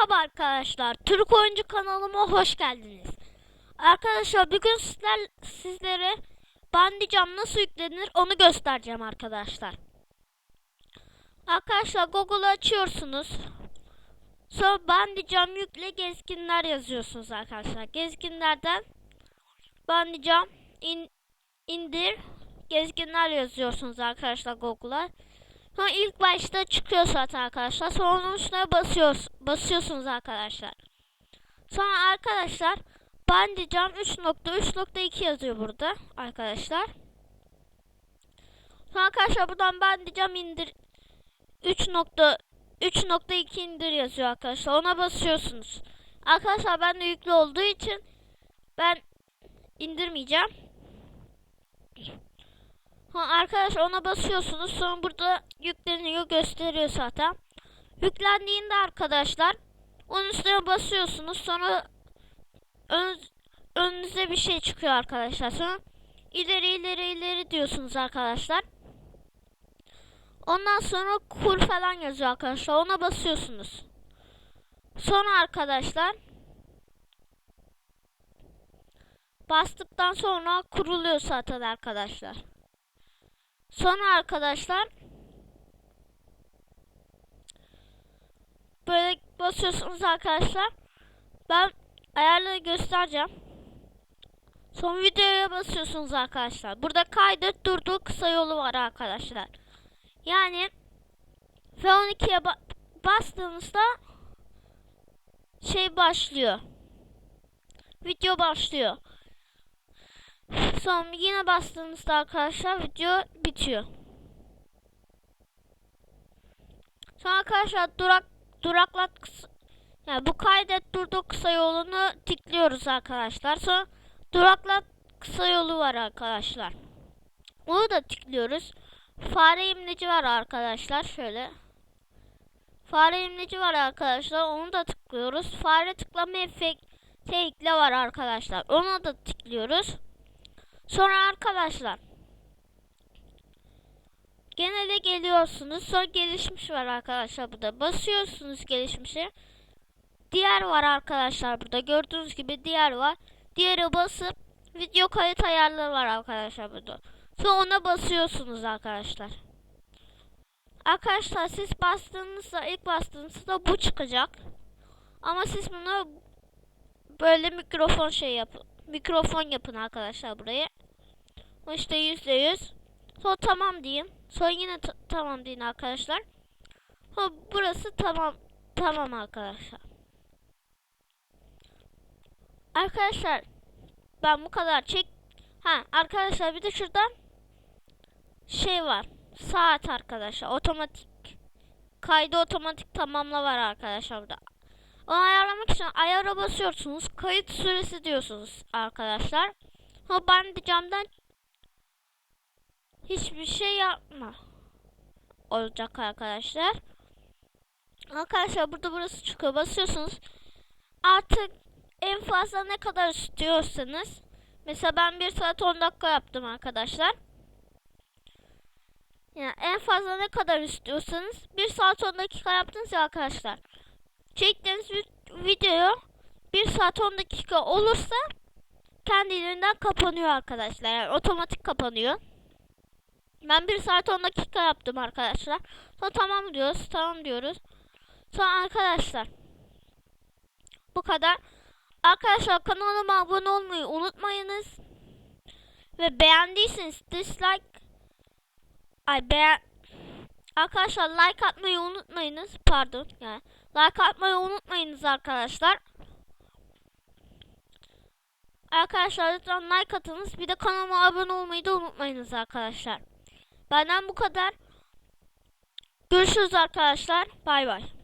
Merhaba arkadaşlar. Türk Oyuncu kanalıma hoş geldiniz. Arkadaşlar bugün sizler sizlere Bandicam nasıl yüklenir onu göstereceğim arkadaşlar. Arkadaşlar Google'ı açıyorsunuz. Sonra Bandicam yükle gezginler yazıyorsunuz arkadaşlar. Gezginlerden Bandicam in, indir gezginler yazıyorsunuz arkadaşlar Google'a. Sonra ilk başta çıkıyor zaten arkadaşlar. Sonra onun üstüne basıyoruz, basıyorsunuz arkadaşlar. Sonra arkadaşlar Bandicam 3.3.2 yazıyor burada arkadaşlar. Sonra arkadaşlar buradan Bandicam indir 3.3.2 indir yazıyor arkadaşlar. Ona basıyorsunuz. Arkadaşlar ben de yüklü olduğu için ben indirmeyeceğim. Ha, arkadaşlar ona basıyorsunuz. Sonra burada yükleniyor gösteriyor zaten. Yüklendiğinde arkadaşlar onun üstüne basıyorsunuz. Sonra ön, önünüze bir şey çıkıyor arkadaşlar. Sonra ileri ileri ileri diyorsunuz arkadaşlar. Ondan sonra kur falan yazıyor arkadaşlar. Ona basıyorsunuz. Sonra arkadaşlar bastıktan sonra kuruluyor zaten arkadaşlar. Sonra arkadaşlar böyle basıyorsunuz arkadaşlar. Ben ayarları göstereceğim. Son videoya basıyorsunuz arkadaşlar. Burada kaydet durduğu kısa yolu var arkadaşlar. Yani F12'ye ba bastığınızda şey başlıyor. Video başlıyor. Sonra yine bastığınızda arkadaşlar video bitiyor. Sonra arkadaşlar durak duraklat yani bu kaydet durdu kısa yolunu tıklıyoruz arkadaşlar. Sonra duraklat kısa yolu var arkadaşlar. Onu da tıklıyoruz. Fare imleci var arkadaşlar şöyle. Fare imleci var arkadaşlar. Onu da tıklıyoruz. Fare tıklama efekti ekle var arkadaşlar. Ona da tıklıyoruz. Sonra arkadaşlar genele geliyorsunuz. Sonra gelişmiş var arkadaşlar burada. Basıyorsunuz gelişmişe. Diğer var arkadaşlar burada. Gördüğünüz gibi diğer var. Diğeri basıp video kayıt ayarları var arkadaşlar burada. Sonra ona basıyorsunuz arkadaşlar. Arkadaşlar siz bastığınızda ilk bastığınızda bu çıkacak. Ama siz bunu böyle mikrofon şey yapın. Mikrofon yapın arkadaşlar buraya. İşte yüzde yüz. Sonra tamam deyin. Sonra yine tamam deyin arkadaşlar. Ha, burası tamam. Tamam arkadaşlar. Arkadaşlar ben bu kadar çek. Ha arkadaşlar bir de şuradan şey var. Saat arkadaşlar. Otomatik kaydı otomatik tamamla var arkadaşlar burada. Onu ayarlamak için ayara basıyorsunuz. Kayıt süresi diyorsunuz arkadaşlar. Ha ben de camdan hiçbir şey yapma olacak arkadaşlar. Arkadaşlar burada burası çıkıyor. Basıyorsunuz. Artık en fazla ne kadar istiyorsanız. Mesela ben 1 saat 10 dakika yaptım arkadaşlar. Yani en fazla ne kadar istiyorsanız 1 saat 10 dakika yaptınız ya arkadaşlar. Çektiğiniz video 1 saat 10 dakika olursa kendiliğinden kapanıyor arkadaşlar. Yani otomatik kapanıyor. Ben 1 saat 10 dakika yaptım arkadaşlar. Sonra tamam diyoruz. Tamam diyoruz. Sonra arkadaşlar bu kadar. Arkadaşlar kanalıma abone olmayı unutmayınız. Ve beğendiyseniz dislike ay beğen Arkadaşlar like atmayı unutmayınız. Pardon yani. Like atmayı unutmayınız arkadaşlar. Arkadaşlar lütfen like atınız. Bir de kanalıma abone olmayı da unutmayınız arkadaşlar. Benden bu kadar. Görüşürüz arkadaşlar. Bay bay.